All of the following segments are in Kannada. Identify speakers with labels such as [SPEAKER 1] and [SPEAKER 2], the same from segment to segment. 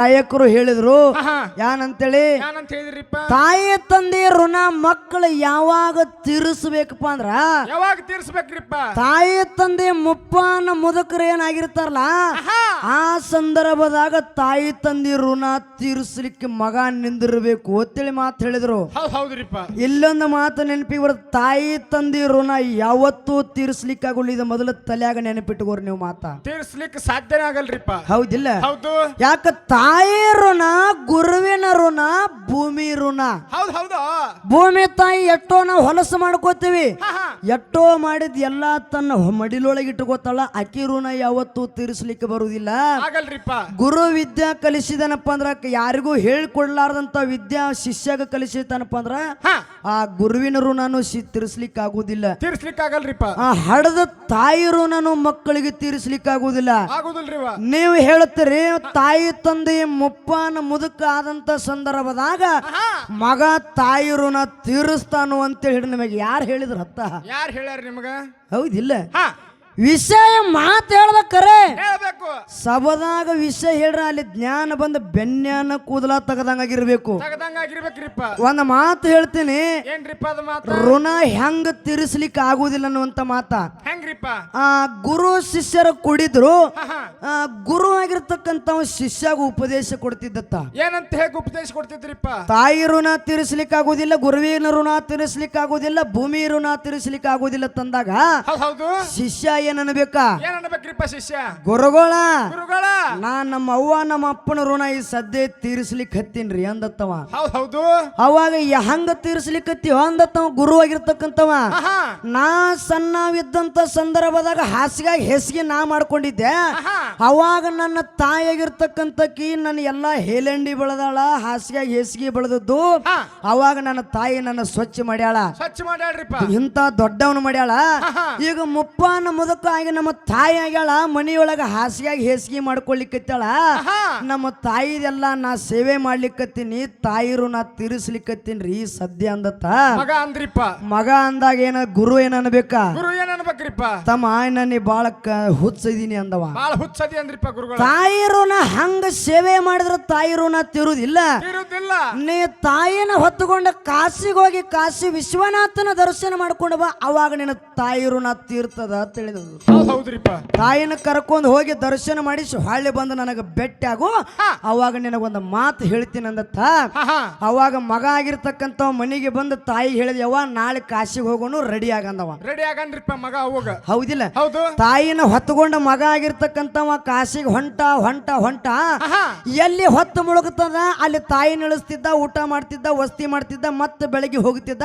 [SPEAKER 1] ನಾಯಕರು ಹೇಳಿದ್ರು
[SPEAKER 2] ಯಾನ್
[SPEAKER 1] ಯಾನಂತೇಳಿ
[SPEAKER 2] ಏನಂತ ಹೇಳಿದ್ರಿಪ್ಪ
[SPEAKER 1] ತಾಯಿ ತಂದೆ ಋಣ ಮಕ್ಕಳು ಯಾವಾಗ ತೀರಿಸ್ಬೇಕಪ್ಪ ಅಂದ್ರ?
[SPEAKER 2] ಯಾವಾಗ ತೀರಿಸಬೇಕ್ರಿಪ್ಪ?
[SPEAKER 1] ತಾಯಿ ತಂದೆ ಮುಪ್ಪಾನ ಮುದುಕರು ಏನಾಗಿರ್ತಾರಲ್ಲ ಆ ಸಂದರ್ಭದಾಗ ತಾಯಿ ತಂದೆ ಋಣ ತೀರಿಸ್ಲಿಕ್ಕೆ ಮಗ ನಿಂದಿರ್ಬೇಕು ಅಂತೇಳಿ ಮಾತು ಹೇಳಿದ್ರು.
[SPEAKER 2] ಹೌದ್ ಹೌದ್ರಿಪ್ಪ.
[SPEAKER 1] ಇಲ್ಲೊಂದು ಮಾತು ನೆನಪಿಗೆ ಬರುತ್ತೆ ತಾಯಿ ತಂದೆ ಋಣ ಯಾವತ್ತೂ ತೀರಿಸಲಿಕ್ಕೆ ಆಗುಲ್ಲ ಇದು ಮೊದಲು ತಲೆಯಾಗ ನೆನಪಿಟ್ಟುಕೋರಿ ನೀವು ಮಾತಾ.
[SPEAKER 2] ತೀರ್ಸ್ಲಿಕ್ಕೆ ಸಾಧ್ಯನೇ ಆಗಲ್ರಿಪ್ಪ.
[SPEAKER 1] ಹೌದಿಲ್ಲ?
[SPEAKER 2] ಹೌದು.
[SPEAKER 1] ಯಾಕ ತಾಯಿ ಋಣ ಗುರುವಿನ ಋಣ ಭೂಮಿ ಋಣ
[SPEAKER 2] ಹೌದ್ ಹೌದು.
[SPEAKER 1] ಭೂಮಿ ತಾಯಿ ಎಷ್ಟೋ ನಾವು ಹೊಲಸು ಮಾಡ್ಕೋತೀವಿ. ಎಷ್ಟೋ ಮಾಡಿದ ಎಲ್ಲ ತನ್ನ ಮಡಿಲೊಳಗೆ ಇಟ್ಕೋತಾಳ. ಅಕ್ಕಿ ಋಣ ಯಾವತ್ತೂ ತೀರಿಸ್ಲಿಕ್ಕೆ ಬರುವುದಿಲ್ಲ ಗುರು ವಿದ್ಯಾ ಕಲಿಸಿದನಪ್ಪ ಅಂದ್ರ ಯಾರಿಗೂ ಹೇಳ್ಕೊಡ್ಲಾರ್ದಂತ ವಿದ್ಯಾ ಶಿಷ್ಯಗ ಕಲಿಸಿದನಪ್ಪ ಅಂದ್ರ ಆ ಗುರುವಿನ ಋಣನು ತೀರಿಸ್ಲಿಕ್ಕೆ ಆಗುದಿಲ್ಲ
[SPEAKER 2] ತೀರಿಸ್ಲಿಕ್ಕಾಗಲ್ರಿಪ್ಪ
[SPEAKER 1] ಆ ಹಡದ ತಾಯಿ ಋಣನು ಮಕ್ಕಳಿಗೆ ತೀರಿಸ್ಲಿಕ್ಕೆ ಆಗುದಿಲ್ಲ
[SPEAKER 2] ಆಗುದಿಲ್ರಿವ
[SPEAKER 1] ನೀವು ಹೇಳ್ತೀರಿ ತಾಯಿ ತಂದೆ ಮುಪ್ಪಾನ ಮುದುಕ ಆದಂತ ಸಂದರ್ಭದಾಗ ಮಗ ತಾಯಿ ಋಣ ತೀರಿಸ್ತಾನು ಅಂತ ಹೇಳಿ ನಿಮಗೆ ಯಾರು ಹೇಳಿದ್ರು ಹತ್ತ
[SPEAKER 2] ಯಾರು ಹೇಳ್ಯಾರ ನಿಮಗ?
[SPEAKER 1] ಹೌದಿಲ್ಲ ವಿಷಯ ಮಾತು ಹೇಳ್ಬೇಕರೆ.
[SPEAKER 2] ಹೇಳ್ಬೇಕು.
[SPEAKER 1] ಸಬದಾಗ ವಿಷಯ ಹೇಳ್ರ ಅಲ್ಲಿ ಜ್ಞಾನ ಬಂದ ಬೆನ್ಯಾನ ಕೂದಲ ತೆಗದಂಗಾಗಿರ್ಬೇಕು.
[SPEAKER 2] ತಗದಂಗ ಆಗಿರ್ಬೇಕ್ರಿಪ್ಪ
[SPEAKER 1] ಒಂದ್ ಮಾತು ಹೇಳ್ತೀನಿ. ಋಣ ಹೆಂಗ ತೀರಿಸ್ಲಿಕ್ಕೆ ಆಗುದಿಲ್ಲ ಅನ್ನುವಂತ ಮಾತ.
[SPEAKER 2] ಹೆಂಗ್ರಿಪ್ಪ
[SPEAKER 1] ಆ ಗುರು ಶಿಷ್ಯರು ಕುಡಿದ್ರು. ಆ ಗುರು ಆಗಿರ್ತಕ್ಕಂತ ಶಿಷ್ಯಾಗ ಉಪದೇಶ ಕೊಡ್ತಿದ್ದತ್ತ.
[SPEAKER 2] ಏನಂತ ಹೇಗೆ ಉಪದೇಶ ಕೊಡ್ತಿದ್ರಿಪ್ಪ?
[SPEAKER 1] ತಾಯಿ ಋಣ ತೀರಿಸ್ಲಿಕ್ಕೆ ಆಗುದಿಲ್ಲ ಗುರುವಿನ ಋಣ ತೀರಿಸ್ಲಿಕ್ಕೆ ಆಗುದಿಲ್ಲ ಭೂಮಿ ಋಣ ತೀರಿಸ್ಲಿಕ್ಕೆ ಆಗುದಿಲ್ಲ ತಂದಾಗ
[SPEAKER 2] ಹೌದ್ ಹೌದು.
[SPEAKER 1] ಶಿಷ್ಯ ಏನ್ ಅನ್ಬೇಕಾ
[SPEAKER 2] ಏನ್ ಅನ್ಬೇಕ್ರಿಪ್ಪ ಶಿಷ್ಯ?
[SPEAKER 1] ಗುರುಗಳ.
[SPEAKER 2] ಗುರುಗಳ.
[SPEAKER 1] ನಾ ನಮ್ಮ ಅವ್ವ ನಮ್ಮ ಅಪ್ಪನ ಋಣ ಈ ಸದ್ಯ ತೀರಿಸ್ಲಿಕ್ಕೆ ಹತ್ತೀನ್ರಿ ಅಂದತ್ತವ.
[SPEAKER 2] ಹೌದ್ ಹೌದು.
[SPEAKER 1] ಅವಾಗ ಯ- ಹಂಗ ತೀರಿಸ್ಲಿಕ್ಕೆ ಹತ್ತೀವ ಅಂದತ್ತವ ಗುರು ಆಗಿರ್ತಕ್ಕಂತವ
[SPEAKER 2] ಆಹಾ
[SPEAKER 1] ನಾ ಸಣ್ಣವಿದ್ದಂತ ಸಂದರ್ಭದಾಗ ಹಾಸಿಗೆ ಹೆಸಿಗೆ ನಾ ಮಾಡ್ಕೊಂಡಿದ್ದೆ. ಅವಾಗ ನನ್ನ ತಾಯಿಯಾಗಿರ್ತಕ್ಕಂಥಕಿ ನನ್ನ ಎಲ್ಲ ಹೇಲೆಂಡಿ ಬೆಳೆದಾಳ ಹಾಸಿಗೆ ಹೆಸಿಗೆ ಬೆಳೆದದ್ದು. ಅವಾಗ ನನ್ನ ತಾಯಿ ನನ್ನ ಸ್ವಚ್ಛ ಮಾಡ್ಯಾಳ.
[SPEAKER 2] ಸ್ವಚ್ಛ ಮಾಡ್ಯಾಳ್ರಿಪ್ಪ.
[SPEAKER 1] ಇಂಥ ದೊಡ್ಡವನು ಮಾಡ್ಯಾಳ. ಈಗ ಮುಪ್ಪಾನ ಮುದಕ ಆಗಿ ನಮ್ಮ ತಾಯಿ ಆಗ್ಯಾಳ ಮನೆಯೊಳಗ ಹಾಸಿಗೆ ಹೆಸಿಗೆ ಮಾಡ್ಕೊಳ್ಲಿಕ್ಕತ್ತಾಳ ನಮ್ಮ ತಾಯಿದೆಲ್ಲ ನಾ ಸೇವೆ ಮಾಡ್ಲಿಕ್ಕತ್ತೀನಿ ತಾಯಿರು ನಾ ತೀರಿಸ್ಲಿಕ್ಕತ್ತೀನಿ ಸದ್ಯ ಅಂದತ್ತ.
[SPEAKER 2] ಮಗ ಅಂದ್ರಿಪ್ಪ.
[SPEAKER 1] ಮಗ ಅಂದಾಗ ಏನ ಗುರು ಏನ್ ಅನ್ಬೇಕಾ?
[SPEAKER 2] ಗುರು ಏನ್ ಅನ್ಬೇಕ್ರಿಪ್ಪ?
[SPEAKER 1] ತಮ್ಮ ನಾನು ಬಾಳ ಕ ಹುಚ್ಚಿದೀನಿ ಅಂದವ.
[SPEAKER 2] ಬಾಳ ಹುಚ್ಚದಿ ಅಂದ್ರಿಪ್ಪ ಗುರುಗಳ.
[SPEAKER 1] ತಾಯಿ ಋಣ ಹಂಗ ಸೇವೆ ಮಾಡಿದ್ರ ತಾಯಿ ತಿರುದಿಲ್ಲ. ತಿರುದಿಲ್ಲ.
[SPEAKER 2] ಇರುದಿಲ್ಲ
[SPEAKER 1] ನೀ ತಾಯಿನ ಹೊತ್ತುಕೊಂಡ ಕಾಶಿಗೆ ಹೋಗಿ ಕಾಶಿ ವಿಶ್ವನಾಥನ ದರ್ಶನ ಮಾಡ್ಕೊಂಡು ಬಾ ಅವಾಗ ನಿನ್ನ ತಾಯಿ ಋಣ ತೀರ್ತದ ಅಂತ ಹೇಳಿದ್ರು
[SPEAKER 2] ಹೌದ್ ಹೌದ್ರಿಪ್ಪ.
[SPEAKER 1] ತಾಯಿನ ಕರ್ಕೊಂಡು ಹೋಗಿ ದರ್ಶನ ಮಾಡಿ ಹೊಳ್ಳಿ ಬಂದು ನನಗೆ ಭೇಟಿ ಆಗು. ಅವಾಗ ನಿನಗೊಂದು ಮಾತು ಹೇಳ್ತೀನಿ ಅಂದತ್ತ. ಅವಾಗ ಮಗ ಆಗಿರ್ತಕ್ಕಂಥ ಮನೆಗೆ ಬಂದು ತಾಯಿ ಹೇಳಿದ ಯವ್ವ ನಾಳೆ ಕಾಶಿಗೆ ಹೋಗೋನು ರೆಡಿ ಆಗಂದವ.
[SPEAKER 2] ರೆಡಿ ಆಗನ್ರಿಪ್ಪ ಮಗ ಅವಾಗ.
[SPEAKER 1] ಹೌದಿಲ್ಲ.
[SPEAKER 2] ಹೌದು.
[SPEAKER 1] ತಾಯಿನ ಹೊತ್ತುಕೊಂಡ ಮಗ ಆಗಿರ್ತಕ್ಕಂಥವ ಕಾಶಿಗೆ ಹೊಂಟ ಹೊಂಟ ಹೊಂಟ. ಎಲ್ಲಿ ಹೊತ್ತು ಮುಳುಗುತ್ತದ? ಅಲ್ಲಿ ತಾಯಿ ನಡೆಸ್ತಿದ್ದ ಊಟ ಮಾಡ್ತಿದ್ದ ವಸ್ತಿ ಮಾಡ್ತಿದ್ದ ಮತ್ತೆ ಬೆಳಗ್ಗೆ ಹೋಗ್ತಿದ್ದ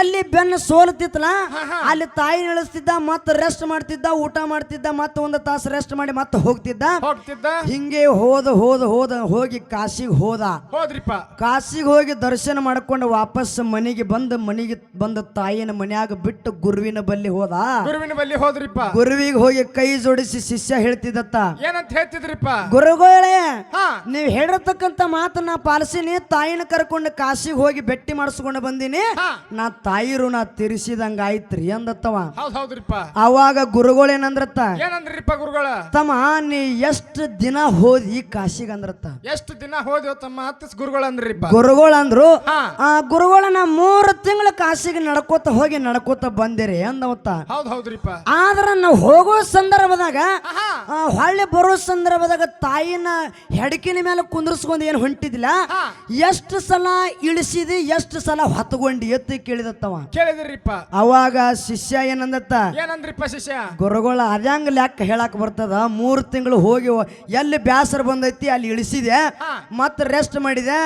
[SPEAKER 1] ಎಲ್ಲಿ ಬೆನ್ನು ಸೋಲ್ತಿತ್ತಲ್ಲ ಅಲ್ಲಿ ತಾಯಿ ನಡೆಸ್ತಿದ್ದ ಮತ್ತೆ ರೆಸ್ಟ್ ಮಾಡ್ತಿದ್ದ ಊಟ ಮಾಡ್ತಿದ್ದ ಮತ್ತೆ ಒಂದು ತಾಸು ರೆಸ್ಟ್ ಮಾಡಿ ಮತ್ತೆ ಹೋಗ್ತಿದ್ದ.
[SPEAKER 2] ಹೋಗ್ತಿದ್ದ.
[SPEAKER 1] ಹಿಂಗೆ ಹೋದ ಹೋದ ಹೋದ ಹೋಗಿ ಕಾಶಿಗೆ ಹೋದ.
[SPEAKER 2] ಹೋದ್ರಿಪ್ಪ.
[SPEAKER 1] ಕಾಶಿಗೆ ಹೋಗಿ ದರ್ಶನ ಮಾಡ್ಕೊಂಡು ವಾಪಸ್ ಮನೆಗೆ ಬಂದು ಮನೆಗೆ ಬಂದ ತಾಯಿನ ಮನ್ಯಾಗ ಬಿಟ್ಟು ಗುರುವಿನ ಬಲ್ಲಿ ಹೋದ.
[SPEAKER 2] ಗುರುವಿನ ಬಲ್ಲಿ ಹೋದ್ರಿಪ್ಪ.
[SPEAKER 1] ಗುರುವಿಗೆ ಹೋಗಿ ಕೈ ಜೋಡಿಸಿ ಶಿಷ್ಯ ಹೇಳ್ತಿದ್ದತ್ತ.
[SPEAKER 2] ಏನಂತ ಹೇಳ್ತಿದ್ರಿಪ್ಪ?
[SPEAKER 1] ಗುರುಗಳೇ
[SPEAKER 2] ನೀವ್
[SPEAKER 1] ನೀವು ಹೇಳಿರ್ತಕ್ಕಂಥ ಮಾತನ್ನ ಪಾಲಿಸಿನಿ ತಾಯಿನ ಕರ್ಕೊಂಡು ಕಾಶಿಗೆ ಹೋಗಿ ಬೆಟ್ಟಿ ಮಾಡಿಸ್ಕೊಂಡು ಬಂದಿನಿ. ನಾ ತಾಯಿ ಋಣ ತೀರಿಸಿದಂಗ ಆಯ್ತ್ರಿ ಅಂದತ್ತವ.
[SPEAKER 2] ಹೌದ್ ಹೌದ್ರಿಪ್ಪ.
[SPEAKER 1] ಅವಾಗ ಗುರುಗಳೇನಂದ್ರತ್ತ?
[SPEAKER 2] ಏನಂದ್ರಿಪ್ಪ ಗುರುಗಳ?
[SPEAKER 1] ತಮ್ಮ ನೀ ಎಷ್ಟು ದಿನ ಹೋದಿ ಕಾಶಿಗೆ ಅಂದ್ರತ್ತ?
[SPEAKER 2] ಎಷ್ಟು ದಿನ ಹೋದ್ಯೋ ತಮ್ಮ ಗುರುಗಳ ಅಂದ್ರಿಪ್ಪ
[SPEAKER 1] ಗುರುಗಳಂದ್ರು
[SPEAKER 2] ಅಂದ್ರು
[SPEAKER 1] ಆ ನಾ ಮೂರು ತಿಂಗಳ ಕಾಶಿಗೆ ನಡ್ಕೋತ ಹೋಗಿ ನಡ್ಕೋತ ಬಂದಿರಿ ಅಂದವತ್ತ.
[SPEAKER 2] ಹೌದ್ ಹೌದ್ರಿಪ್ಪ.
[SPEAKER 1] ಆದ್ರ ನಾವು ಹೋಗೋ ಸಂದರ್ಭದಾಗ ಆ, ಹೊಳ್ಳಿ ಬರೋ ಸಂದರ್ಭದಾಗ ತಾಯಿನ ಹೆಡಕಿನ ಮೇಲೆ ಕುಂದ್ರಸ್ಕೊಂಡು ಏನು ಹೊಂಟಿದಿಲ್ಲ ಎಷ್ಟು ಸಲ ಇಳಿಸಿದಿ ಎಷ್ಟು ಸಲ ಹೊತ್ಕೊಂಡಿ ಎತ್ತಿ ಕೇಳಿದತ್ತವ?
[SPEAKER 2] ಕೇಳಿದ್ರಿಪ್ಪ.
[SPEAKER 1] ಅವಾಗ ಶಿಷ್ಯ ಏನಂದತ್ತ?
[SPEAKER 2] ಏನಂದ್ರಿಪ್ಪ ಶಿಷ್ಯ?
[SPEAKER 1] ಗುರುಗಳ ಅದ್ಯಾಂಗ ಲೆಕ್ಕ ಹೇಳಕ್ ಬರ್ತದ? ಮೂರು ತಿಂಗಳು ಹೋಗಿ ಹೋ- ಎಲ್ಲಿ ಬ್ಯಾಸರ ಬಂದೈತಿ ಅಲ್ಲಿ ಇಳಿಸಿದೆ.
[SPEAKER 2] ಮತ್
[SPEAKER 1] ಮತ್ತೆ ರೆಸ್ಟ್ ಮಾಡಿದೆ.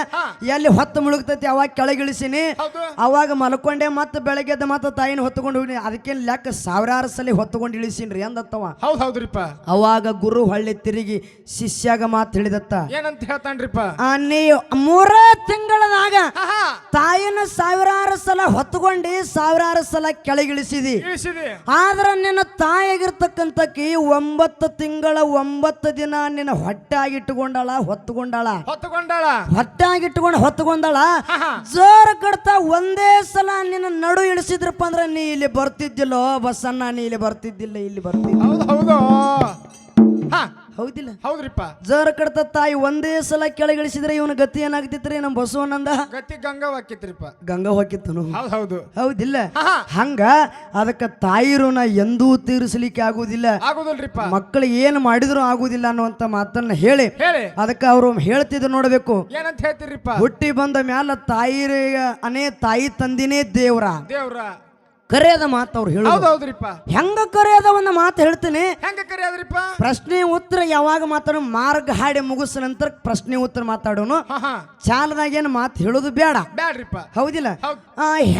[SPEAKER 1] ಎಲ್ಲಿ ಹೊತ್ತು ಮುಳುಗ್ತೈತಿ ಅವಾಗ ಕೆಳಗೆ ಇಳಿಸಿನಿ
[SPEAKER 2] ಹೌದು.
[SPEAKER 1] ಅವಾಗ ಮಲ್ಕೊಂಡೆ ಮತ್ತೆ ಬೆಳಗ್ಗೆ ಎದ್ದು ಮತ್ತೆ ತಾಯಿನ ಹೊತ್ತುಕೊಂಡು ಹೋಗಿ ಅದಕ್ಕೇನು ಲೆಕ್ಕ ಸಾವಿರಾರು ಸಲ ಹೊತ್ತುಕೊಂಡು ಇಳಿಸಿನ್ರಿ ಅಂದತ್ತವ.
[SPEAKER 2] ಹೌದ್ ಹೌದ್ರಿಪ್ಪ.
[SPEAKER 1] ಅವಾಗ ಗುರು ಹೊಳ್ಳಿ ತಿರುಗಿ ಶಿಷ್ಯಾಗ ಮಾತು ಹೇಳಿದತ್ತ.
[SPEAKER 2] ಏನಂತ ಹೇಳ್ತಾನ್ರಿಪ್ಪ?
[SPEAKER 1] ಆ, ನೀ ಮೂರ ತಿಂಗಳದಾಗ
[SPEAKER 2] ಆಹಾ
[SPEAKER 1] ತಾಯಿನ ಸಾವಿರಾರು ಸಲ ಹೊತ್ತುಕೊಂಡು ಸಾವಿರಾರು ಸಲ ಕೆಳಗಿಳಿಸಿದಿ.
[SPEAKER 2] ಇಳಿಸಿದಿ.
[SPEAKER 1] ಆದ್ರ ನಿನ್ನ ತಾಯಿಯಾಗಿರ್ತಕ್ಕಂಥಕಿ ಒಂಬತ್ತು ತಿಂಗಳ ಒಂಬತ್ತು ದಿನ ನಿನ್ನ ಹೊಟ್ಟಾಗಿಟ್ಟುಕೊಂಡಾಳ ಹೊತ್ತುಕೊಂಡಳ.
[SPEAKER 2] ಹೊತ್ತುಕೊಂಡಾಳ.
[SPEAKER 1] ಹೊಟ್ಟಾಗಿಟ್ಟುಕೊಂಡು ಹೊತ್ತುಕೊಂಡಾಳ.
[SPEAKER 2] ಹೊತ್ತುಕೊಂಡಳ
[SPEAKER 1] ಜೋರ ಕಡ್ತಾ ಒಂದೇ ಸಲ ನಿನ್ನ ನಡು ಇಳಿಸಿದ್ರಪ್ಪ ಅಂದ್ರೆ ನೀ ಇಲ್ಲಿ ಬರ್ತಿದ್ದಿಲ್ಲೋ? ಬಸಣ್ಣ ನೀ ಇಲ್ಲಿ ಬರ್ತಿದ್ದಿಲ್ಲ ಇಲ್ಲಿ ಬರ್ತಿದ್ದ
[SPEAKER 2] ಹೌದು ಹೌದು. ಹಾ.
[SPEAKER 1] ಹೌದಿಲ್ಲ?
[SPEAKER 2] ಹೌದ್ರಿಪ್ಪ.
[SPEAKER 1] ಜರ ಕಡತ ತಾಯಿ ಒಂದೇ ಸಲ ಕೆಳಗಿಳಿಸಿದ್ರೆ ಇವನ ಗತಿ ಏನಾಗ್ತಿತ್ರಿ? ನಮ್ಮ ಬಸವನಂದ
[SPEAKER 2] ಗತಿ ಗಂಗಾ ಹಾಕಿತ್ರಿಪ್ಪ
[SPEAKER 1] ಗಂಗಾ ಹಾಕಿತ್ತನು
[SPEAKER 2] ಹೌದ್ ಹೌದು.
[SPEAKER 1] ಹೌದಿಲ್ಲ. ಹಂಗ ಅದಕ್ಕ ತಾಯಿ ಋಣ ಎಂದೂ ತೀರಿಸಲಿಕ್ಕೆ ಆಗುದಿಲ್ಲ.
[SPEAKER 2] ಆಗುದಿಲ್ರಿಪ್ಪ.
[SPEAKER 1] ಮಕ್ಕಳು ಏನು ಮಾಡಿದ್ರು ಆಗುದಿಲ್ಲ ಅನ್ನುವಂತ ಮಾತನ್ನ ಹೇಳಿ.
[SPEAKER 2] ಹೇಳಿ.
[SPEAKER 1] ಅದಕ್ಕೆ ಅವರು ಹೇಳ್ತಿದ್ರು ನೋಡ್ಬೇಕು.
[SPEAKER 2] ಏನಂತ ಹೇಳ್ತೀರಿಪ್ಪ
[SPEAKER 1] ಹುಟ್ಟಿ ಬಂದ ಮ್ಯಾಲ ತಾಯಿ ಅನೇ ತಾಯಿ ತಂದಿನೇ ದೇವ್ರ.
[SPEAKER 2] ದೇವ್ರ.
[SPEAKER 1] ಕರೆಯದ ಮಾತು ಅವ್ರು ಹೇಳೋದು. ಹೆಂಗ ಕರೆಯದ ಒಂದು ಮಾತು ಹೇಳ್ತೀನಿ?
[SPEAKER 2] ಹೆಂಗ ಕರೆಯದ್ರಿಪ್ಪ?
[SPEAKER 1] ಪ್ರಶ್ನೆ ಉತ್ತರ ಯಾವಾಗ ಮಾತಾಡೋ ಮಾರ್ಗ ಹಾಡಿ ಮುಗಿಸ ನಂತರ ಪ್ರಶ್ನೆ ಉತ್ತರ ಮಾತಾಡೋನು. ಚಾಲದಾಗ ಏನು ಮಾತು ಹೇಳೋದು ಬೇಡ.
[SPEAKER 2] ಬೇಡ್ರಿಪ್ಪ
[SPEAKER 1] ಹೌದಿಲ್ಲ?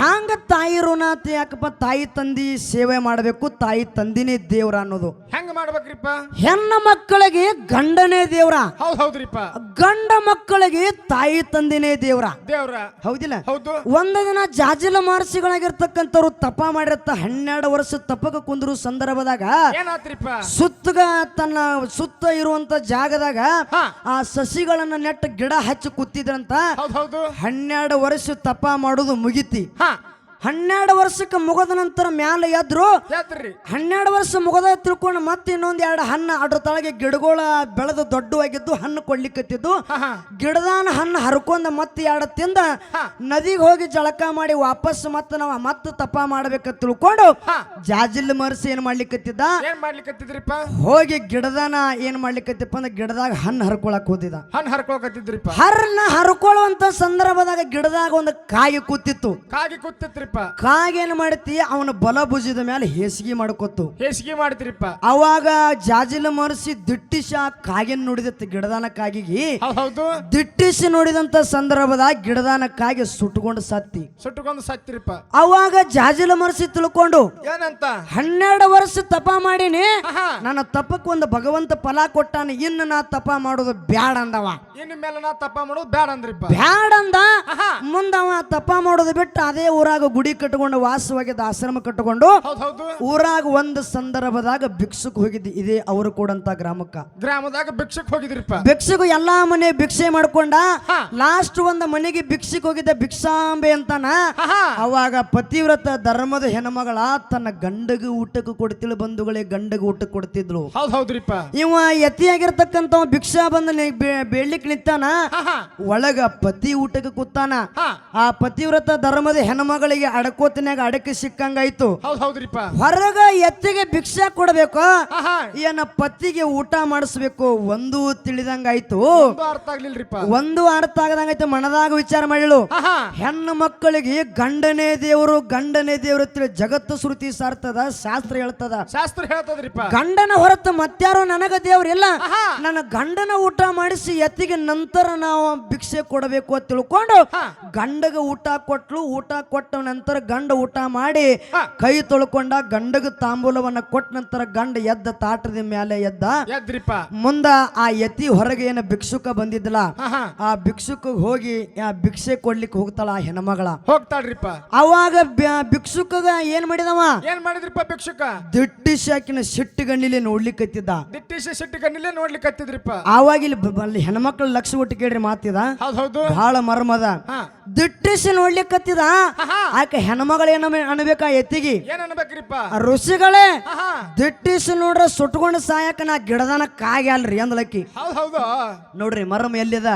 [SPEAKER 1] ಹೆಂಗ ತಾಯಿ ಋಣ ಯಾಕಪ್ಪ ತಾಯಿ ತಂದಿ ಸೇವೆ ಮಾಡಬೇಕು? ತಾಯಿ ತಂದಿನೇ ದೇವ್ರ ಅನ್ನೋದು.
[SPEAKER 2] ಹೆಂಗ ಮಾಡ್ಬೇಕ್ರಿಪ್ಪ?
[SPEAKER 1] ಹೆಣ್ಣ ಮಕ್ಕಳಿಗೆ ಗಂಡನೇ ದೇವ್ರ.
[SPEAKER 2] ಹೌದ್ ಹೌದ್ರಿಪ್ಪ.
[SPEAKER 1] ಗಂಡ ಮಕ್ಕಳಿಗೆ ತಾಯಿ ತಂದಿನೇ ದೇವ್ರ.
[SPEAKER 2] ದೇವ್ರ.
[SPEAKER 1] ಹೌದಿಲ್ಲ?
[SPEAKER 2] ಹೌದು.
[SPEAKER 1] ಒಂದ ದಿನ ಜಾಜಿಲ ಮಾರ್ಸಿಗಳಾಗಿರ್ತಕ್ಕಂಥವ್ರು ತಪ ಮಾಡಿರತ್ತ ಹನ್ನೆರಡು ವರ್ಷ ತಪ್ಪಕ ಕುಂದ್ರು ಸಂದರ್ಭದಾಗ ಸುತ್ತಗ ತನ್ನ ಸುತ್ತ ಇರುವಂತ ಜಾಗದಾಗ ಆ ಸಸಿಗಳನ್ನ ನೆಟ್ಟ ಗಿಡ ಹಚ್ಚಿ ಕೂತಿದ್ರಂತ ಹನ್ನೆರಡು ವರ್ಷ ತಪ್ಪ ಮಾಡೋದು ಮುಗಿತಿ. ಹನ್ನೆರಡು ವರ್ಷಕ್ಕೆ ಮುಗದ ನಂತರ ಮ್ಯಾಲ ಎದ್ರು ಹನ್ನೆರಡು ವರ್ಷ ಮುಗದ ತಿಳ್ಕೊಂಡು ಮತ್ತೆ ಇನ್ನೊಂದ್ ಎರಡು ಹಣ್ಣು ಅದ್ರ ತಳಗೆ ಗಿಡಗಳ ಬೆಳೆದು ದೊಡ್ಡವಾಗಿದ್ದು ಹಣ್ಣು ಕೊಡ್ಲಿಕ್ಕತ್ತಿದ್ದು
[SPEAKER 2] ಹಾ
[SPEAKER 1] ಗಿಡದಾನ ಹಣ್ಣು ಹರ್ಕೊಂಡ ಮತ್ತೆ ಎರಡು ತಿಂದ ನದಿಗೆ ಹೋಗಿ ಜಳಕ ಮಾಡಿ ವಾಪಸ್ ಮತ್ತೆ ನಾವು ಮತ್ತೆ ತಪ ಮಾಡ್ಬೇಕ ತಿಳ್ಕೊಂಡು. ಜಾಜಿಲ್ ಮರ್ಸಿ ಏನ್ ಮಾಡ್ಲಿಕ್ಕತ್ತಿದ್ದ
[SPEAKER 2] ಮಾಡ್ಲಿಕ್ಕತ್ತಿದ್ರಿಪ್ಪ
[SPEAKER 1] ಹೋಗಿ ಗಿಡದಾನ ಏನ್ ಮಾಡ್ಲಿಕ್ಕತ್ತಿಪ್ಪ ಅಂದ್ರೆ ಗಿಡದಾಗ ಹಣ್ಣು ಹರ್ಕೊಳಕ್ ಹೋದಿದ.
[SPEAKER 2] ಹಣ್ಣು ಹರ್ಕೊಳಕತ್ತಿದ್ರಿಪ್ಪ?
[SPEAKER 1] ಹರ್ನ ಹರ್ಕೊಳ್ಳುವಂತ ಸಂದರ್ಭದಾಗ ಗಿಡದಾಗ ಒಂದು ಕಾಯಿ ಕೂತಿತ್ತು.
[SPEAKER 2] ಕಾಗಿ ಕೂತಿತ್ರಿಪ್ಪ?
[SPEAKER 1] ಕಾಗಿ ಏನ್ ಮಾಡತಿ ಅವನ ಬಲ ಭುಜದ ಮೇಲೆ ಹೇಸಿಗೆ ಮಾಡ್ಕೊತು
[SPEAKER 2] ಹೇಸಿಗೆ ಮಾಡ್ತಿರಿಪ್ಪ.
[SPEAKER 1] ಅವಾಗ ಜಾಜಿಲ ಮರಸಿ ದಿಟ್ಟಿಸ ಕಾಗೇನ್ ಕಾಗಿನ ನೋಡಿದತ್ತು ಗಿಡದಾನ ಕಾಗಿಗೆ.
[SPEAKER 2] ಹೌದ್
[SPEAKER 1] ದಿಟ್ಟಿಸಿ ನೋಡಿದಂತ ಸಂದರ್ಭದಾಗ ಗಿಡದಾನ ಕಾಗಿ ಸುಟ್ಟುಕೊಂಡು ಸತ್ತಿ.
[SPEAKER 2] ಸುಟ್ಟುಕೊಂಡು ಸತ್ತಿರಿಪ್ಪ.
[SPEAKER 1] ಅವಾಗ ಜಾಜಿಲ ಮರಸಿ ತಿಳ್ಕೊಂಡು
[SPEAKER 2] ಏನಂತ?
[SPEAKER 1] ಹನ್ನೆರಡು ವರ್ಷ ತಪ ಮಾಡೀನಿ. ನನ್ನ ತಪಕ್ಕೆ ಒಂದು ಭಗವಂತ ಫಲ ಕೊಟ್ಟಾನ ಇನ್ನು ನಾ ತಪ ಮಾಡೋದು ಬ್ಯಾಡ ಅಂದವ.
[SPEAKER 2] ಇನ್ನು ಮೇಲೆ ನಾ ತಪ ಮಾಡೋದು ಬ್ಯಾಡ ಅಂದ್ರಿಪ್ಪ.
[SPEAKER 1] ಬ್ಯಾಡ ಅಂದ. ಮುಂದವ ತಪ ಮಾಡೋದು ಬಿಟ್ಟು ಅದೇ ಊರಾಗ ಗುಡಿ ಕಟ್ಕೊಂಡು ವಾಸವಾಗಿದ್ದ ಆಶ್ರಮ
[SPEAKER 2] ಕಟ್ಟಿಕೊಂಡು
[SPEAKER 1] ಊರಾಗ ಒಂದು ಸಂದರ್ಭದಾಗ ಭಿಕ್ಷುಕ್ ಹೋಗಿದ್ದು. ಇದೇ ಅವರು ಕೂಡಂತ ಗ್ರಾಮಕ್ಕ.
[SPEAKER 2] ಗ್ರಾಮದಾಗ ಭಿಕ್ಷಕ್ ಹೋಗಿದ್ರಿಪ್ಪ.
[SPEAKER 1] ಭಿಕ್ಷುಕು ಎಲ್ಲಾ ಮನೆ ಭಿಕ್ಷೆ ಮಾಡ್ಕೊಂಡ. ಲಾಸ್ಟ್ ಒಂದ ಮನೆಗೆ ಭಿಕ್ಷಕ್ ಹೋಗಿದ್ದ ಭಿಕ್ಷಾಂಬೆ ಅಂತಾನ ಅವಾಗ ಪತಿವ್ರತ ಧರ್ಮದ ಹೆಣ್ಮಗಳ ತನ್ನ ಗಂಡಗ ಊಟಕ್ಕೆ ಕೊಡ್ತಿಳು ಬಂಧುಗಳೇ ಗಂಡಗ ಊಟಕ್ಕೆ ಕೊಡ್ತಿದ್ಲು.
[SPEAKER 2] ಹೌದ್ ಹೌದ್ರಿಪ್ಪ.
[SPEAKER 1] ಇವ ಯತಿಯಾಗಿರ್ತಕ್ಕಂಥ ಭಿಕ್ಷಾ ಬಂದ ಬೇಡ್ಲಿಕ್ಕೆ ನಿಂತಾನ. ಒಳಗ ಪತಿ ಊಟಕ್ಕೆ ಕೂತಾನ. ಆ ಪತಿವ್ರತ ಧರ್ಮದ ಹೆಣ್ಮಗಳಿಗೆ ಅಡಕೋತಿನಾಗ ಅಡಕೆ ಸಿಕ್ಕಂಗಾಯ್ತು.
[SPEAKER 2] ಹೌದ್ ಹೌದ್ರಿಪ್ಪ.
[SPEAKER 1] ಹೊರಗ ಎತ್ತಿಗೆ ಭಿಕ್ಷೆ ಕೊಡಬೇಕು ಏನ ಪತ್ತಿಗೆ ಊಟ ಮಾಡಿಸ್ಬೇಕು ಒಂದು ತಿಳಿದಂಗಾಯ್ತು.
[SPEAKER 2] ಒಂದು ಅರ್ಥ ಆಗ್ಲಿಲ್ರಿಪ್ಪ.
[SPEAKER 1] ಒಂದು ಅರ್ಥ ಆಗದಂಗಾಯ್ತು ಮನದಾಗ ವಿಚಾರ ಮಾಡಿಳು. ಹೆಣ್ಣು ಮಕ್ಕಳಿಗೆ ಗಂಡನೇ ದೇವರು ಗಂಡನೇ ದೇವರು ತಿಳಿ ಜಗತ್ತು ಶ್ರುತಿ ಸಾರ್ತದ ಶಾಸ್ತ್ರ ಹೇಳ್ತದ.
[SPEAKER 2] ಶಾಸ್ತ್ರ ಹೇಳ್ತದ್ರಿಪ್ಪ.
[SPEAKER 1] ಗಂಡನ ಹೊರತು ಮತ್ಯಾರು ನನಗ ದೇವ್ರ
[SPEAKER 2] ಇಲ್ಲ.
[SPEAKER 1] ನನ್ನ ಗಂಡನ ಊಟ ಮಾಡಿಸಿ ಎತ್ತಿಗೆ ನಂತರ ನಾವು ಭಿಕ್ಷೆ ಕೊಡಬೇಕು ಅಂತ ತಿಳ್ಕೊಂಡು ಗಂಡಗ ಊಟ ಕೊಟ್ಲು ಊಟ ಕೊಟ್ಟ ನಂತರ ಗಂಡ ಊಟ ಮಾಡಿ ಕೈ ತೊಳ್ಕೊಂಡ ಗಂಡಗ ತಾಂಬೂಲವನ್ನ ಕೊಟ್ಟ ನಂತರ ಗಂಡ ಎದ್ದ ತಾಟದ ಮೇಲೆ ಎದ್ದ.
[SPEAKER 2] ಎದ್ರಿಪ್ಪ.
[SPEAKER 1] ಮುಂದ ಆ ಯತಿ ಹೊರಗೆ ಏನ ಭಿಕ್ಷುಕ ಬಂದಿದ್ದಲ್ಲ
[SPEAKER 2] ಆಹಾ
[SPEAKER 1] ಆ ಭಿಕ್ಷುಕ ಹೋಗಿ ಆ ಭಿಕ್ಷೆ ಕೊಡ್ಲಿಕ್ಕೆ ಹೋಗ್ತಾಳ ಆ ಹೆಣ್ಮಗಳ.
[SPEAKER 2] ಹೋಗ್ತಾಳ್ರಿಪ್ಪ.
[SPEAKER 1] ಅವಾಗ ಭಿಕ್ಷುಕ ಏನ್ ಮಾಡಿದವ?
[SPEAKER 2] ಏನ್ ಮಾಡಿದ್ರಿಪ್ಪ ಭಿಕ್ಷುಕ?
[SPEAKER 1] ದಿಟ್ಟಿಸಿ ಆಕಿನ ಸಿಟ್ಟಿಗಣ್ಣಿಲಿ ನೋಡ್ಲಿಕ್ಕತ್ತಿದ್ದ
[SPEAKER 2] ದಿಟ್ಟಿಸಿ ಸಿಟ್ಟು ಗಣ್ಣಿಲೆ ನೋಡ್ಲಿಕ್ಕೆ ಹತ್ತಿದ್ರಿಪ್ಪ
[SPEAKER 1] ಆವಾಗ ಇಲ್ಲಿ ಹೆಣ್ಮಕ್ಳ ಲಕ್ಷ ಒಟ್ಟು ಕೇಳ್ರಿ ಮಾತಿದ.
[SPEAKER 2] ಹೌದ್
[SPEAKER 1] ಬಹಳ ಮರ್ಮದ. ದಿಟ್ಟಿಸಿ ನೋಡ್ಲಿಕ್ಕತ್ತಿದ
[SPEAKER 2] ಆಹಾ
[SPEAKER 1] ಆಕೆ ಹೆಣ್ಮಗಳು ಏನ ಅನ್ಬೇಕ ಎತ್ತಿಗಿ?
[SPEAKER 2] ಏನ್ ಅನ್ಬೇಕ್ರಿಪ್ಪ
[SPEAKER 1] ಋಷಿಗಳೇ ದಿಟ್ಟಿಸಿ ನೋಡ್ರ ಸುಟ್ಕೊಂಡು ಸಾಯಕ ನಾ ಗಿಡದನ ಕಾಗ್ಯಾಲ್ರಿ ಅಂದ್ಲಕ್ಕಿ.
[SPEAKER 2] ಹೌದ್ ಹೌದು.
[SPEAKER 1] ನೋಡ್ರಿ ಮರಮ ಎಲ್ಲಿದ?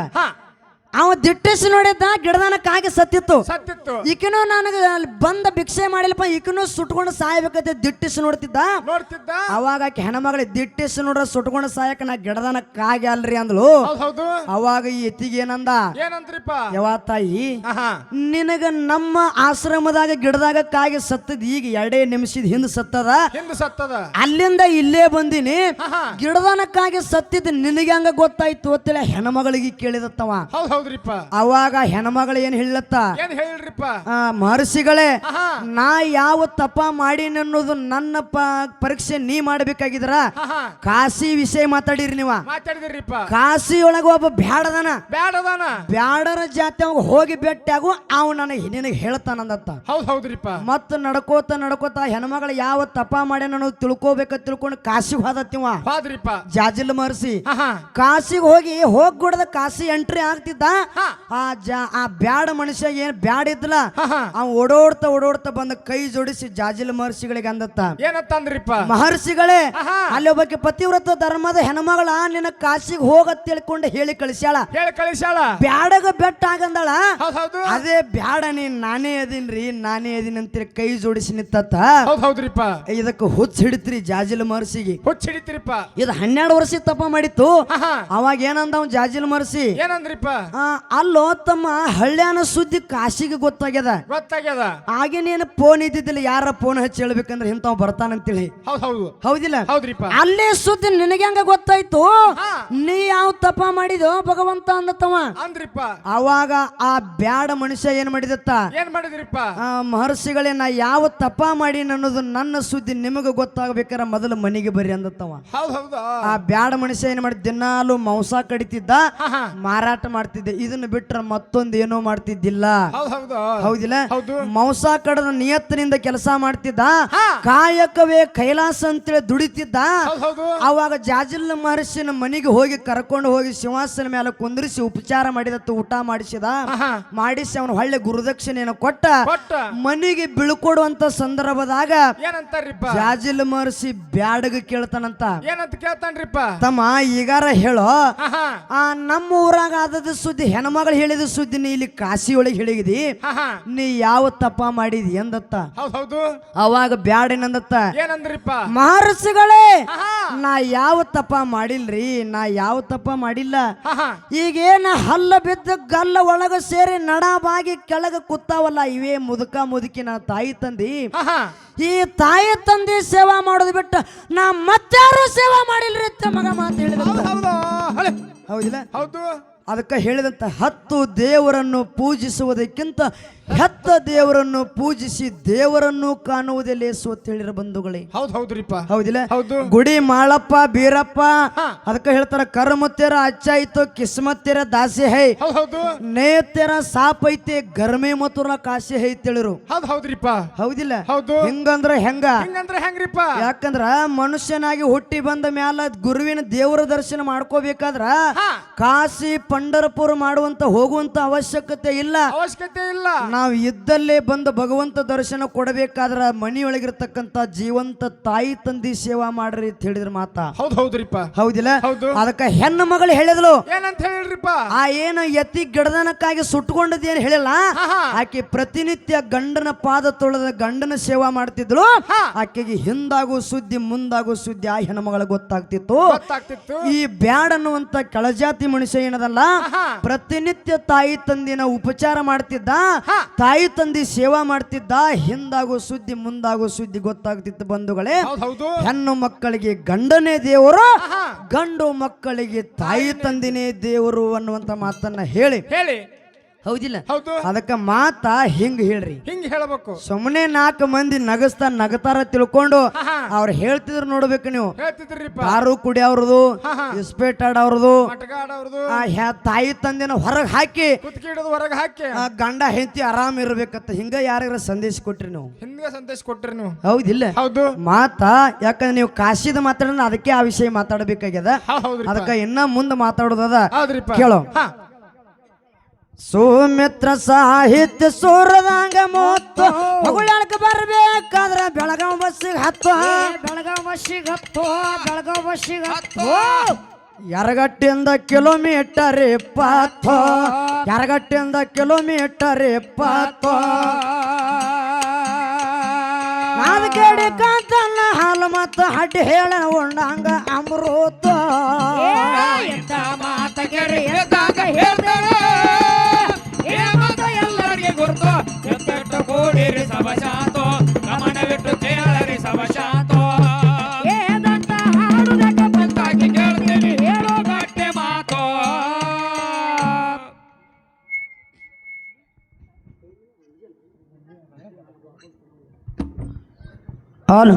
[SPEAKER 1] ಅವ ದಿಟ್ಟಿಸಿ ನೋಡಿದ್ದ ಗಿಡದನ ಕಾಗೆ ಸತ್ತಿತ್ತು.
[SPEAKER 2] ಸತ್ತಿತ್ತು.
[SPEAKER 1] ಈಕಿನೂ ನನಗೆ ಅಲ್ಲಿ ಬಂದ ಭಿಕ್ಷೆ ಮಾಡಿಲ್ಲಪ್ಪ ಈಕಿನೂ ಸುಟ್ಕೊಂಡು ಸಾಯ್ಬೇಕಂತ ದಿಟ್ಟಿಸಿ ನೋಡ್ತಿದ್ದ.
[SPEAKER 2] ನೋಡ್ತಿದ್ದ.
[SPEAKER 1] ಅವಾಗ ಆಕೆ ಹೆಣ್ಮಗಳು ದಿಟ್ಟಿಸಿ ನೋಡ್ರ ಸುಟ್ಕೊಂಡು ಸಾಯಕ ನಾ ಗಿಡದನ ಕಾಗೆ ಅಲ್ರಿ ಅಂದ್ಲು.
[SPEAKER 2] ಹೌದು
[SPEAKER 1] ಅವಾಗ ಈ ಎತ್ತಿಗೆ ಏನಂದ?
[SPEAKER 2] ಏನಂದ್ರಿಪ್ಪ?
[SPEAKER 1] ಯಾವ ತಾಯಿ ನಿನಗ ನಮ್ಮ ಆಶ್ರಮದಾಗ ಗಿಡದಾಗ ಕಾಗೆ ಸತ್ತದ ಈಗ ಎರಡೇ ನಿಮಿಷದ ಹಿಂದ್ ಸತ್ತದ.
[SPEAKER 2] ಹಿಂದ್ ಸತ್ತದ.
[SPEAKER 1] ಅಲ್ಲಿಂದ ಇಲ್ಲೇ ಬಂದಿನಿ. ಗಿಡದನ ಕಾಗಿ ಸತ್ತಿದ್ ನಿನಗೆ ಹಂಗ ಗೊತ್ತಾಯ್ತು ಗೊತ್ತಿಲ್ಲ ಹೆಣ್ಮಗಳಿಗೆ ಕೇಳಿದತ್ತವ.
[SPEAKER 2] ಹೌದ್. ಹೌದ್ರಿಪ್ಪ.
[SPEAKER 1] ಅವಾಗ ಹೆಣ್ಮಗಳು ಏನ್ ಹೇಳತ್ತ?
[SPEAKER 2] ಏನ್ ಹೇಳ್ರಿಪ್ಪ?
[SPEAKER 1] ಆ, ಮಹರ್ಷಿಗಳೇ
[SPEAKER 2] ಆಹಾ.
[SPEAKER 1] ನಾ ಯಾವ ತಪ ಮಾಡೀನಿ ಅನ್ನೋದು ನನ್ನ ಪ ಪರೀಕ್ಷೆ ನೀ ಮಾಡ್ಬೇಕಾಗಿದ್ರ? ಕಾಶಿ ವಿಷಯ ಮಾತಾಡಿರಿ ನೀವ.
[SPEAKER 2] ಮಾತಾಡಿದ್ರಿಪ್ಪ.
[SPEAKER 1] ಕಾಶಿ ಒಳಗ ಒಬ್ಬ ಬ್ಯಾಡದನ.
[SPEAKER 2] ಬ್ಯಾಡದಾನ.
[SPEAKER 1] ಬ್ಯಾಡರ ಜಾತಿ ಅವಾಗ ಹೋಗಿ ಭೇಟಿಯಾಗು ಅವ್ ನನಗೆ ನಿನಗೆ ಹೇಳ್ತಾನಂದತ್ತ.
[SPEAKER 2] ಹೌದ್ ಹೌದ್ರಿಪ್ಪ.
[SPEAKER 1] ಮತ್ತ ನಡ್ಕೋತ ನಡ್ಕೋತ ಹೆಣ್ಮಗಳು ಯಾವ ತಪ ಮಾಡ್ಯಾನ ಅನ್ನೋದು ತಿಳ್ಕೊಬೇಕ ತಿಳ್ಕೊಂಡು ಕಾಶಿ ಹೋದತ್ತಿವ
[SPEAKER 2] ಹೋದ್ರಿಪ್ಪ.
[SPEAKER 1] ಜಾಜಿಲ್ ಮರ್ಸಿ
[SPEAKER 2] ಆಹಾ.
[SPEAKER 1] ಕಾಶಿಗೆ ಹೋಗಿ ಹೋಗ್ಬಿಡದ ಕಾಶಿ ಎಂಟ್ರಿ ಆಗ್ತಿದ್ದ. ಆ ಜಾ ಆ ಬ್ಯಾಡ ಮನುಷ್ಯ ಏನ್ ಬ್ಯಾಡ ಇದ್ಲ. ಅವ್ ಓಡೋಡ್ತಾ ಓಡೋಡ್ತಾ ಬಂದ ಕೈ ಜೋಡಿಸಿ ಜಾಜಿಲ್ ಮಹರ್ಷಿಗಳಿಗೆ ಅಂದತ್ತ.
[SPEAKER 2] ಏನತ್ತಂದ್ರಿಪ್ಪ
[SPEAKER 1] ಮಹರ್ಷಿಗಳೇ. ಅಲ್ಲಿ ಒಬ್ಬಕ್ಕೆ ಪತಿವ್ರತ ಧರ್ಮದ ಹೆಣ್ಮಗಳ ನಿನ್ನ ಕಾಶಿಗೆ ಹೋಗತ್ ತಿಳ್ಕೊಂಡು ಹೇಳಿ ಕಳಿಸ್ಯಾಳ.
[SPEAKER 2] ಹೇಳಿ ಕಳಿಸಾಳ
[SPEAKER 1] ಬ್ಯಾಡಗ ಬೆಟ್ಟ ಆಗಂದಳ. ಅದೇ ಬ್ಯಾಡ ನೀ ನಾನೇ ಅದೀನ್ರಿ ನಾನೇ ಅದೀನಿ ಅಂತೇಳಿ ಕೈ ಜೋಡಿಸಿ ನಿಂತತ್ತ.
[SPEAKER 2] ಹೌದ್ ಹೌದ್ರಿಪ್ಪ.
[SPEAKER 1] ಇದಕ್ಕೆ ಹುಚ್ಚ ಹಿಡಿತ್ರಿ ಜಾಜಿಲ್ ಮಹರ್ಷಿಗೆ.
[SPEAKER 2] ಹುಚ್ಚ ಹಿಡಿತ್ರಿಪ್ಪ.
[SPEAKER 1] ಇದು ಹನ್ನೆರಡು ವರ್ಷ ತಪ್ಪ ಮಾಡಿತ್ತು. ಅವಾಗ ಏನಂದ ಅವ್ನ್ ಜಾಜಿಲ್ ಮಹರ್ಷಿ?
[SPEAKER 2] ಏನಂದ್ರಿಪ್ಪ?
[SPEAKER 1] ಅಲ್ಲೋ ತಮ್ಮ ಹಳ್ಳ್ಯಾನ ಸುದ್ದಿ ಕಾಶಿಗೆ ಗೊತ್ತಾಗ್ಯದ.
[SPEAKER 2] ಗೊತ್ತಾಗ್ಯದ.
[SPEAKER 1] ಹಾಗೆ ನೀನು ಫೋನ್ ಇದ್ದಿದ್ದಿಲ್ಲ ಯಾರ ಫೋನ್ ಹಚ್ಚಿ ಹೇಳ್ಬೇಕಂದ್ರೆ ಇಂಥವ್ ಬರ್ತಾನಂತೇಳಿ
[SPEAKER 2] ಹೌದ್ ಹೌದು.
[SPEAKER 1] ಹೌದಿಲ್ಲ?
[SPEAKER 2] ಹೌದ್ರಿಪ್ಪ.
[SPEAKER 1] ಅಲ್ಲೇ ಸುದ್ದಿ ನಿನಗೆ ಹಂಗ ಗೊತ್ತಾಯ್ತು? ನೀ ಯಾವ ತಪ ಮಾಡಿದೋ ಭಗವಂತ ಅಂದತ್ತವ.
[SPEAKER 2] ಅಂದ್ರಿಪ್ಪ.
[SPEAKER 1] ಅವಾಗ ಆ ಬ್ಯಾಡ ಮನುಷ್ಯ ಏನ್ ಮಾಡಿದತ್ತ?
[SPEAKER 2] ಏನ್ ಮಾಡಿದ್ರಿಪ್ಪ?
[SPEAKER 1] ಆ ಮಹರ್ಷಿಗಳೇ ನಾ ಯಾವ ತಪ ಮಾಡಿ ಅನ್ನೋದು ನನ್ನ ಸುದ್ದಿ ನಿಮಗೆ ಗೊತ್ತಾಗಬೇಕಾರ ಮೊದಲು ಮನೆಗೆ ಬರ್ರಿ ಅಂದತ್ತವ.
[SPEAKER 2] ಹೌದು ಹೌದು?
[SPEAKER 1] ಆ ಬ್ಯಾಡ ಮನುಷ್ಯ ಏನ್ ಮಾಡಿದ? ದಿನಾಲು ಮಾಂಸ ಕಡಿತಿದ್ದ. ಮಾರಾಟ ಮಾಡ್ತಿದ್ದೆ. ಇದನ್ನ ಬಿಟ್ರೆ ಮತ್ತೊಂದು ಏನೋ ಮಾಡ್ತಿದ್ದಿಲ್ಲ.
[SPEAKER 2] ಹೌದ್ ಹೌದು.
[SPEAKER 1] ಹೌದಿಲ್ಲ?
[SPEAKER 2] ಹೌದು.
[SPEAKER 1] ಮಾಂಸ ಕಡದ ನಿಯತ್ತಿನಿಂದ ಕೆಲಸ ಮಾಡ್ತಿದ್ದ. ಕಾಯಕವೇ ಕೈಲಾಸ ಅಂತೇಳಿ ದುಡಿತಿದ್ದ? ಅವಾಗ ಜಾಜಿಲ್ ಮಹರ್ಷಿನ ಮನೆಗೆ ಹೋಗಿ ಕರ್ಕೊಂಡು ಹೋಗಿ ಸಿಂಹಾಸನ ಮೇಲೆ ಕುಂದ್ರಿಸಿ ಉಪಚಾರ ಮಾಡಿದ ಊಟ ಮಾಡಿಸಿದ. ಮಾಡಿಸಿ ಅವನು ಹೊಳ್ಳೆ ಗುರುದಕ್ಷಿಣೆಯನ್ನು ಕೊಟ್ಟ. ಮನೆಗೆ ಬೀಳ್ಕೊಡುವಂತ ಸಂದರ್ಭದಾಗ ಜಾಜಿಲ್ ಮಹರ್ಷಿ ಬ್ಯಾಡಗ ಕೇಳ್ತಾನಂತ.
[SPEAKER 2] ಏನಂತ ಕೇಳ್ತಾನ್ರಿಪ್ಪ?
[SPEAKER 1] ತಮ್ಮ ಈಗಾರ ಹೇಳೋ ಆ ನಮ್ಮ ಊರಾಗ ಆದದ ಸುದ್ದಿ ಹೆಣ್ಮಗಳು ಹೇಳಿದ ಸುದ್ದಿ ನೀ ಇಲ್ಲಿ ಕಾಶಿ ಒಳಗೆ
[SPEAKER 2] ಹೇಳಿದಿ
[SPEAKER 1] ನೀ ಯಾವ ತಪ್ಪ ಮಾಡಿದಿ ಎಂದತ್ತ
[SPEAKER 2] ಹೌದ್
[SPEAKER 1] ಅವಾಗ ಬ್ಯಾಡೇನಂದತ್ತ
[SPEAKER 2] ಏನಂದ್ರಿಪ್ಪ?
[SPEAKER 1] ಮಹರ್ಷಿಗಳೇ ನಾ ಯಾವ ತಪ್ಪ ಮಾಡಿಲ್ರಿ? ನಾ ಯಾವ ತಪ್ಪ ಮಾಡಿಲ್ಲ. ಈಗೇನ ಹಲ್ಲ ಬಿದ್ದ ಗಲ್ಲ ಒಳಗ ಸೇರಿ ನಡಬಾಗಿ ಕೆಳಗ ಕೂತಾವಲ್ಲ ಇವೇ ಮುದುಕ ಮುದುಕಿ ನಾ ತಾಯಿ ತಂದಿ. ಈ ತಾಯಿ ತಂದಿ ಸೇವಾ ಮಾಡೋದು ಬಿಟ್ಟು ನಾ ಮತ್ತಾರು ಸೇವಾ ಮಾಡಿಲ್ರಿ ತಮಗ ಮಗ ಮಾತು ಹೇಳಿದ
[SPEAKER 2] ಹೌದ್ ಹೌದು. ಹಳೆ.
[SPEAKER 1] ಹೌದಿಲ್ಲ?
[SPEAKER 2] ಹೌದು.
[SPEAKER 1] ಅದಕ್ಕೆ ಹೇಳಿದಂಥ ಹತ್ತು ದೇವರನ್ನು ಪೂಜಿಸುವುದಕ್ಕಿಂತ ಹೆತ್ತ ದೇವರನ್ನು ಪೂಜಿಸಿ ದೇವರನ್ನು ಕಾಣುವುದೇ ಲೇಸು ಅಂತ ಹೇಳಿರ ಬಂಧುಗಳೇ?
[SPEAKER 2] ಹೌದ್ ಹೌದ್ರಿಪ್ಪ.
[SPEAKER 1] ಹೌದಿಲ್ಲ?
[SPEAKER 2] ಹೌದು.
[SPEAKER 1] ಗುಡಿ ಮಾಳಪ್ಪ ಬೀರಪ್ಪ. ಅದಕ್ಕೆ ಹೇಳ್ತಾರ ಕರ್ಮತ್ತೆರ ಅಚ್ಚಾಯ್ತು ಕಿಸ್ಮತ್ತೆರ ದಾಸಿ ಹೈ. ನೇತ್ಯರ ಸಾಪ್ ಐತೆ ಗರ್ಮೆ ಮತ್ತು ಕಾಶಿ ಹೈ ತಿಳಿರು
[SPEAKER 2] ಹೌದ್ ಹೌದ್ರಿಪ್ಪ.
[SPEAKER 1] ಹೌದಿಲ್ಲ?
[SPEAKER 2] ಹೌದು.
[SPEAKER 1] ಹಿಂಗಂದ್ರ ಹೆಂಗ?
[SPEAKER 2] ಹಿಂಗಂದ್ರ ಹೆಂಗ್ರಿಪ್ಪ?
[SPEAKER 1] ಯಾಕಂದ್ರ ಮನುಷ್ಯನಾಗಿ ಹುಟ್ಟಿ ಬಂದ ಮ್ಯಾಲ ಗುರುವಿನ ದೇವರ ದರ್ಶನ ಮಾಡ್ಕೋಬೇಕಾದ್ರ. ಕಾಶಿ ಪಂಡರಪುರ ಮಾಡುವಂತ ಹೋಗುವಂತ ಅವಶ್ಯಕತೆ ಇಲ್ಲ.
[SPEAKER 2] ಅವಶ್ಯಕತೆ ಇಲ್ಲ.
[SPEAKER 1] ನಾವು ಇದ್ದಲ್ಲೇ ಬಂದ ಭಗವಂತ ದರ್ಶನ ಕೊಡಬೇಕಾದ್ರ ಮನೆಯೊಳಗಿರ್ತಕ್ಕಂಥ ಜೀವಂತ ತಾಯಿ ತಂದಿ ಸೇವಾ ಮಾಡ್ರಿ ಅಂತ ಹೇಳಿದ್ರ ಮಾತಾ.
[SPEAKER 2] ಹೌದ್ ಹೌದ್ರಿಪ್ಪ.
[SPEAKER 1] ಹೌದಿಲ್ಲ?
[SPEAKER 2] ಹೌದು.
[SPEAKER 1] ಅದಕ್ಕೆ ಹೆಣ್ಣು ಮಗಳು ಹೇಳಿದ್ಲು.
[SPEAKER 2] ಏನಂತ ಹೇಳ್ರಿಪ್ಪ
[SPEAKER 1] ಆ ಏನು ಎತ್ತಿ ಗಿಡದನಕ್ಕಾಗಿ ಸುಟ್ಕೊಂಡದ್ದೇನು ಹೇಳಿಲ್ಲ. ಆಕೆ ಪ್ರತಿನಿತ್ಯ ಗಂಡನ ಪಾದ ತೊಳೆದ ಗಂಡನ ಸೇವಾ ಮಾಡ್ತಿದ್ಳು. ಆಕೆಗೆ ಹಿಂದಾಗೋ ಸುದ್ದಿ ಮುಂದಾಗೋ ಸುದ್ದಿ ಆ ಹೆಣ್ಣು ಗೊತ್ತಾಗ್ತಿತ್ತು.
[SPEAKER 2] ಗೊತ್ತಾಗ್ತಿತ್ತು.
[SPEAKER 1] ಈ ಬ್ಯಾಡ್ ಅನ್ನುವಂತ ಕೆಳಜಾತಿ ಮನುಷ್ಯ ಏನದಲ್ಲ? ಪ್ರತಿನಿತ್ಯ ತಾಯಿ ತಂದಿನ ಉಪಚಾರ ಮಾಡ್ತಿದ್ದ. ತಾಯಿ ತಂದಿ ಸೇವಾ ಮಾಡ್ತಿದ್ದ ಹಿಂದಾಗೋ ಸುದ್ದಿ ಮುಂದಾಗೋ ಸುದ್ದಿ ಗೊತ್ತಾಗ್ತಿತ್ತು ಬಂಧುಗಳೇ. ಹೆಣ್ಣು ಮಕ್ಕಳಿಗೆ ಗಂಡನೇ ದೇವರು ಗಂಡು ಮಕ್ಕಳಿಗೆ ತಾಯಿ ತಂದಿನೇ ದೇವರು ಅನ್ನುವಂತ ಮಾತನ್ನ ಹೇಳಿ.
[SPEAKER 2] ಹೇಳಿ.
[SPEAKER 1] ಹೌದಿಲ್ಲ?
[SPEAKER 2] ಹೌದು.
[SPEAKER 1] ಅದಕ್ಕ ಮಾತ ಹಿಂಗ್ ಹೇಳ್ರಿ.
[SPEAKER 2] ಹಿಂಗ್ ಹೇಳಬೇಕು.
[SPEAKER 1] ಸುಮ್ಮನೆ ನಾಲ್ಕು ಮಂದಿ ನಗಸ್ತಾ ನಗತಾರ ತಿಳ್ಕೊಂಡು. ಅವ್ರು ಹೇಳ್ತಿದ್ರು ನೋಡ್ಬೇಕು ನೀವು.
[SPEAKER 2] ಹೇಳ್ತಿದ್ರಿಪ್ಪ.
[SPEAKER 1] ಕಾರು ಕುಡಿಯವ್ರದು. ಇಸ್ಪೇಟ್ ಆಡವ್ರದು
[SPEAKER 2] ಮಟಗಾಡ ಅವ್ರದ್ದು
[SPEAKER 1] ಆ ಹ್ಯಾ- ತಾಯಿ ತಂದೆನ ಹೊರಗೆ ಹಾಕಿ
[SPEAKER 2] ಹೊರಗ್ ಹೊರಗೆ ಹಾಕಿ.
[SPEAKER 1] ಆ ಗಂಡ ಹೆಂಡತಿ ಆರಾಮ್ ಇರ್ಬೇಕಂತ ಹಿಂಗ ಯಾರಿಗಾರ ಸಂದೇಶ ಕೊಟ್ರಿ ನೀವು?
[SPEAKER 2] ಹಿಂಗ ಸಂದೇಶ ಕೊಟ್ರಿ ನೀವು.
[SPEAKER 1] ಹೌದಿಲ್ಲ?
[SPEAKER 2] ಹೌದು.
[SPEAKER 1] ಮಾತಾ ಯಾಕಂದ್ರೆ ನೀವು ಕಾಶಿದ ಮಾತಾಡೋಣ ಅದಕ್ಕೆ ಆ ವಿಷಯ ಮಾತಾಡಬೇಕಾಗ್ಯದ.
[SPEAKER 2] ಹೌದ್ರಿಪ್ಪ.
[SPEAKER 1] ಅದಕ್ಕ ಇನ್ನ ಮುಂದೆ ಮಾತಾಡೋದದ?
[SPEAKER 2] ಹೌದ್ರಿಪ್ಪ.
[SPEAKER 1] ಕೇಳೋ. ಸುಮಿತ್ರ ಸಾಹಿತ್ಯ ಸೂರದಂಗ ಮೂತ್ತು ಹೊಗಳಕ ಬರ್ಬೇಕಾದ್ರ ಬೆಳಗಾವ್ ಬಸ್ಸಿಗೆ ಹತ್ತು.
[SPEAKER 3] ಬೆಳಗಾವ್ ಬಸ್ಸಿಗೆ ಹತ್ತು ಬೆಳಗಾವ್ ಬಸ್ಸಿಗೆ ಹತ್ತು.
[SPEAKER 1] ಯರಗಟ್ಟಿಂದ ಕಿಲೋಮೀಟರ್ ಇಪ್ಪತ್ತು. ಯರಗಟ್ಟಿಂದ ಕಿಲೋಮೀಟರ್ ಇಪ್ಪತ್ತು. ನಾನು ಕೇಳಿ ಕಾಂತನ್ನ ಹಾಲು ಮತ್ತು ಹಡ್ಡಿ ಹೇಳ ಉಂಡಂಗ ಅಮೃತ. ಹಾಲು